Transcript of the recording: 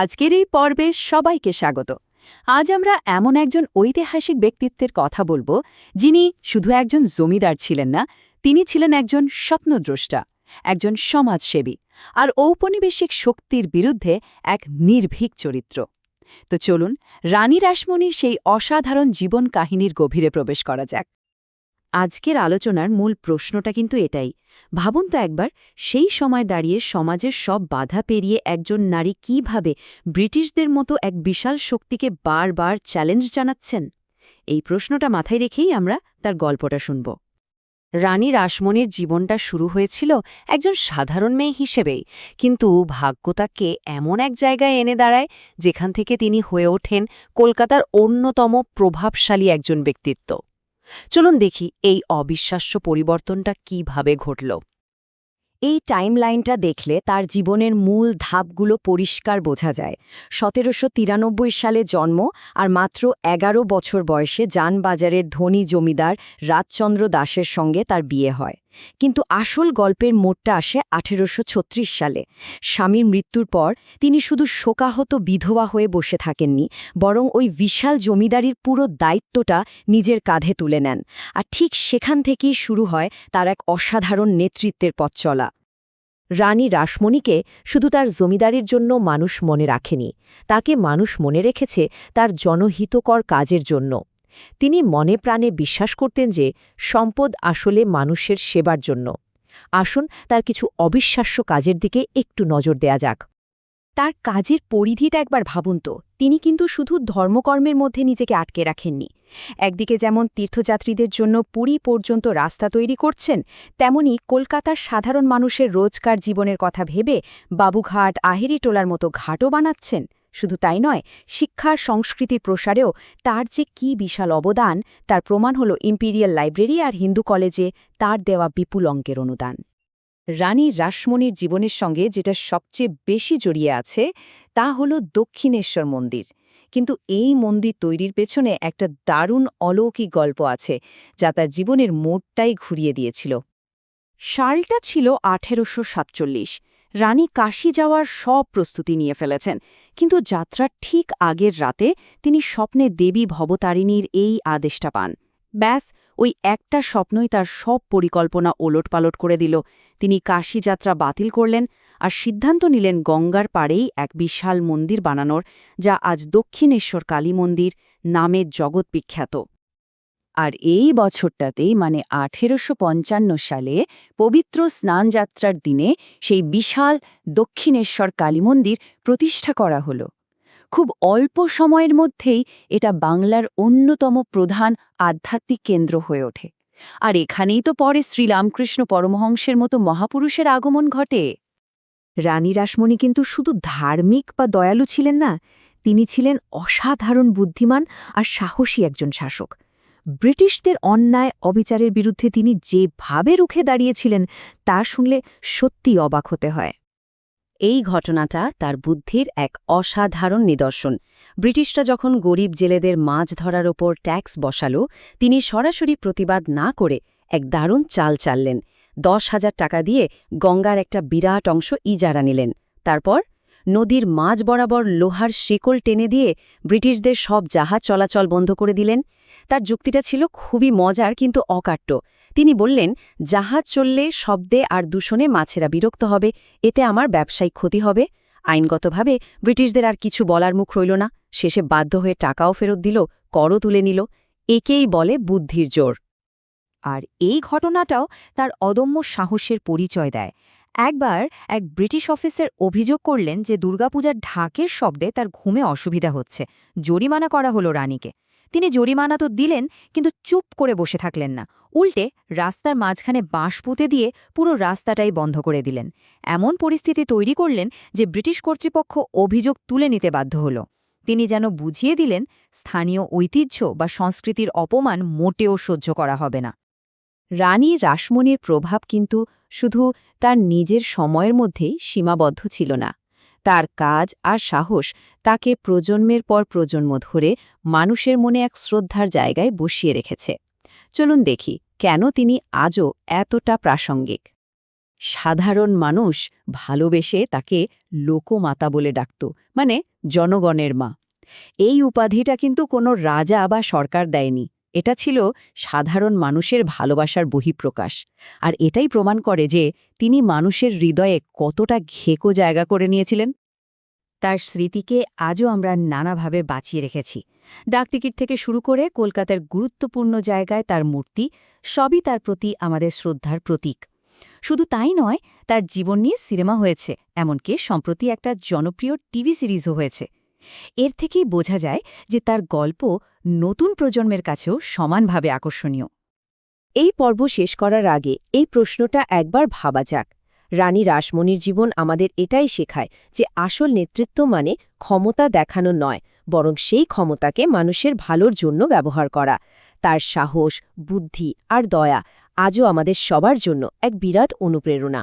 আজকের এই পর্বে সবাইকে স্বাগত। আজ আমরা এমন একজন ঐতিহাসিক ব্যক্তিত্বের কথা বলব, যিনি শুধু একজন জমিদার ছিলেন না, তিনি ছিলেন একজন স্বপ্নদ্রষ্টা, একজন সমাজসেবী, আর ঔপনিবেশিক শক্তির বিরুদ্ধে এক নির্ভীক চরিত্র। তো চলুন, রানী রাসমণির সেই অসাধারণ জীবন কাহিনীর গভীরে প্রবেশ করা যাক। আজকের আলোচনার মূল প্রশ্নটা কিন্তু এটাই। ভাবুন তো একবার, সেই সময় দাঁড়িয়ে সমাজের সব বাধা পেরিয়ে একজন নারী কীভাবে ব্রিটিশদের মতো এক বিশাল শক্তিকে বারবার চ্যালেঞ্জ জানাচ্ছেন? এই প্রশ্নটা মাথায় রেখেই আমরা তার গল্পটা শুনব। রানী রাসমণির জীবনটা শুরু হয়েছিল একজন সাধারণ মেয়ে হিসেবেই, কিন্তু ভাগ্য তাকে এমন এক জায়গায় এনে দাঁড়ায় যেখান থেকে তিনি হয়ে ওঠেন কলকাতার অন্যতম প্রভাবশালী একজন ব্যক্তিত্ব। চলুন দেখি এই অবিশ্বাস্য পরিবর্তনটা কীভাবে ঘটল। এই টাইমলাইনটা দেখলে তার জীবনের মূল ধাপগুলো পরিষ্কার বোঝা যায়। সতেরোশো তিরানব্বই সালে জন্ম আর মাত্র এগারো বছর বয়সে যানবাজারের ধনী জমিদার রাজচন্দ্র দাসের সঙ্গে তার বিয়ে হয়। কিন্তু আসল গল্পের মোড়টা আসে আঠেরোশো ছত্রিশ সালে। স্বামীর মৃত্যুর পর তিনি শুধু শোকাহত বিধবা হয়ে বসে থাকেননি, বরং ওই বিশাল জমিদারির পুরো দায়িত্বটা নিজের কাঁধে তুলে নেন। আর ঠিক সেখান থেকেই শুরু হয় তার এক অসাধারণ নেতৃত্বের পথ চলা। রানী রাসমণিকে শুধু তার জমিদারির জন্য মানুষ মনে রাখেনি, তাকে মানুষ মনে রেখেছে তার জনহিতকর কাজের জন্য। তিনি মনে প্রাণে বিশ্বাস করতেন যে সম্পদ আসলে মানুষের সেবার জন্য। আসুন তার কিছু অবিশ্বাস্য কাজের দিকে একটু নজর দেয়া যাক। তার কাজের পরিধিটা একবার ভাবুন তো। তিনি কিন্তু শুধু ধর্মকর্মের মধ্যে নিজেকে আটকে রাখেননি। একদিকে যেমন তীর্থযাত্রীদের জন্য পুরী পর্যন্ত রাস্তা তৈরি করছেন, তেমনি কলকাতার সাধারণ মানুষের রোজকার জীবনের কথা ভেবে বাবুঘাট, আহেরি টোলার মতো ঘাটও বানাচ্ছেন। শুধু তাই নয় শিক্ষার সংস্কৃতির প্রসারেও তার যে কি বিশাল অবদান, তার প্রমাণ হল ইম্পিরিয়াল লাইব্রেরি আর হিন্দু কলেজে তার দেওয়া বিপুল অঙ্কের অনুদান। রানী রাসমণির জীবনের সঙ্গে যেটা সবচেয়ে বেশি জড়িয়ে আছে, তা হল দক্ষিণেশ্বর মন্দির। কিন্তু এই মন্দির তৈরির পেছনে একটা দারুণ অলৌকিক গল্প আছে, যা তার জীবনের মোড়টাই ঘুরিয়ে দিয়েছিল। সালটা ছিল আঠেরোশো সাতচল্লিশ। রানী কাশি যাওয়ার সব প্রস্তুতি নিয়ে ফেলেছেন, কিন্তু যাত্রার ঠিক আগের রাতে তিনি স্বপ্নে দেবী ভবতারিণীর এই আদেশটা পান। ব্যাস, ওই একটা স্বপ্নই তার সব পরিকল্পনা ওলটপালট করে দিল। তিনি কাশি যাত্রা বাতিল করলেন আর সিদ্ধান্ত নিলেন গঙ্গার পাড়েই এক বিশাল মন্দির বানানোর, যা আজ দক্ষিণেশ্বর কালী মন্দির নামে জগৎ বিখ্যাত। আর এই বছরটাতেই মানে আঠেরোশো পঞ্চান্ন সালে, পবিত্র স্নানযাত্রার দিনে সেই বিশাল দক্ষিণেশ্বর কালীমন্দির প্রতিষ্ঠা করা হল। খুব অল্প সময়ের মধ্যেই এটা বাংলার অন্যতম প্রধান আধ্যাত্মিক কেন্দ্র হয়ে ওঠে। আর এখানেই তো পরে শ্রীরামকৃষ্ণ পরমহংসের মতো মহাপুরুষের আগমন ঘটে। রানী রাসমণি কিন্তু শুধু ধার্মিক বা দয়ালু ছিলেন না, তিনি ছিলেন অসাধারণ বুদ্ধিমান আর সাহসী একজন শাসক। ব্রিটিশদের অন্যায় অবিচারের বিরুদ্ধে তিনি যেভাবে রুখে দাঁড়িয়েছিলেন, তা শুনলে সত্যি অবাক হতে হয়। এই ঘটনাটা তার বুদ্ধির এক অসাধারণ নিদর্শন। ব্রিটিশরা যখন গরিব জেলেদের মাছ ধরার ওপর ট্যাক্স বসালো, তিনি সরাসরি প্রতিবাদ না করে এক দারুণ চাল চাললেন। দশ হাজার টাকা দিয়ে গঙ্গার একটা বিরাট অংশ ইজারা নিলেন। তারপর নদীর মাঝ বরাবর লোহার শিকল টেনে দিয়ে ব্রিটিশদের সব জাহাজ চলাচল বন্ধ করে দিলেন। তার যুক্তিটা ছিল খুবই মজার কিন্তু অকাট্য। তিনি বললেন, জাহাজ চললে শব্দে আর দূষণে মাছেরা বিরক্ত হবে, এতে আমার ব্যবসায়িক ক্ষতি হবে। আইনগতভাবে ব্রিটিশদের আর কিছু বলার মুখ রইল না। শেষে বাধ্য হয়ে টাকাও ফেরত দিল, করও তুলে নিল। একেই বলে বুদ্ধির জোর। আর এই ঘটনাটাও তার অদম্য সাহসের পরিচয় দেয়। একবার এক ব্রিটিশ অফিসের অভিযোগ করলেন যে দুর্গাপূজার ঢাকের শব্দে তার ঘুমে অসুবিধা হচ্ছে। জরিমানা করা হলো রানীকে। তিনি জরিমানা তো দিলেন, কিন্তু চুপ করে বসে থাকলেন না। উল্টে রাস্তার মাঝখানে বাঁশ পুঁতে দিয়ে পুরো রাস্তাটাই বন্ধ করে দিলেন। এমন পরিস্থিতি তৈরি করলেন যে ব্রিটিশ কর্তৃপক্ষ অভিযোগ তুলে নিতে বাধ্য হল। তিনি যেন বুঝিয়ে দিলেন, স্থানীয় ঐতিহ্য বা সংস্কৃতির অপমান মোটেও সহ্য করা হবে না। রানী রাসমণির প্রভাব কিন্তু শুধু তার নিজের সময়ের মধ্যেই সীমাবদ্ধ ছিল না। তার কাজ আর সাহস তাকে প্রজন্মের পর প্রজন্ম ধরে মানুষের মনে এক শ্রদ্ধার জায়গায় বসিয়ে রেখেছে। চলুন দেখি কেন তিনি আজও এতটা প্রাসঙ্গিক। সাধারণ মানুষ ভালোবেসে তাকে লোকমাতা বলে ডাকত মানে জনগণের মা। এই উপাধিটা কিন্তু কোনো রাজা বা সরকার দেয়নি। এটা ছিল সাধারণ মানুষের ভালোবাসার বহিঃপ্রকাশ। আর এটাই প্রমাণ করে যে তিনি মানুষের হৃদয়ে কতটা ঘেকো জায়গা করে নিয়েছিলেন। তার স্মৃতিকে আজও আমরা নানাভাবে বাঁচিয়ে রেখেছি। ডাকটিকিট থেকে শুরু করে কলকাতার গুরুত্বপূর্ণ জায়গায় তার মূর্তি, সবই তার প্রতি আমাদের শ্রদ্ধার প্রতীক। শুধু তাই নয়, তার জীবন নিয়ে সিনেমা হয়েছে, এমনকি সম্প্রতি একটা জনপ্রিয় টিভি সিরিজও হয়েছে। এর থেকেই বোঝা যায় যে তার গল্প নতুন প্রজন্মের কাছেও সমানভাবে আকর্ষণীয়। এই পর্ব শেষ করার আগে এই প্রশ্নটা একবার ভাবা যাক। রানী রাসমণির জীবন আমাদের এটাই শেখায় যে আসল নেতৃত্ব মানে ক্ষমতা দেখানো নয়, বরং সেই ক্ষমতাকে মানুষের ভালোর জন্য ব্যবহার করা। তার সাহস, বুদ্ধি আর দয়া আজও আমাদের সবার জন্য এক বিরাট অনুপ্রেরণা।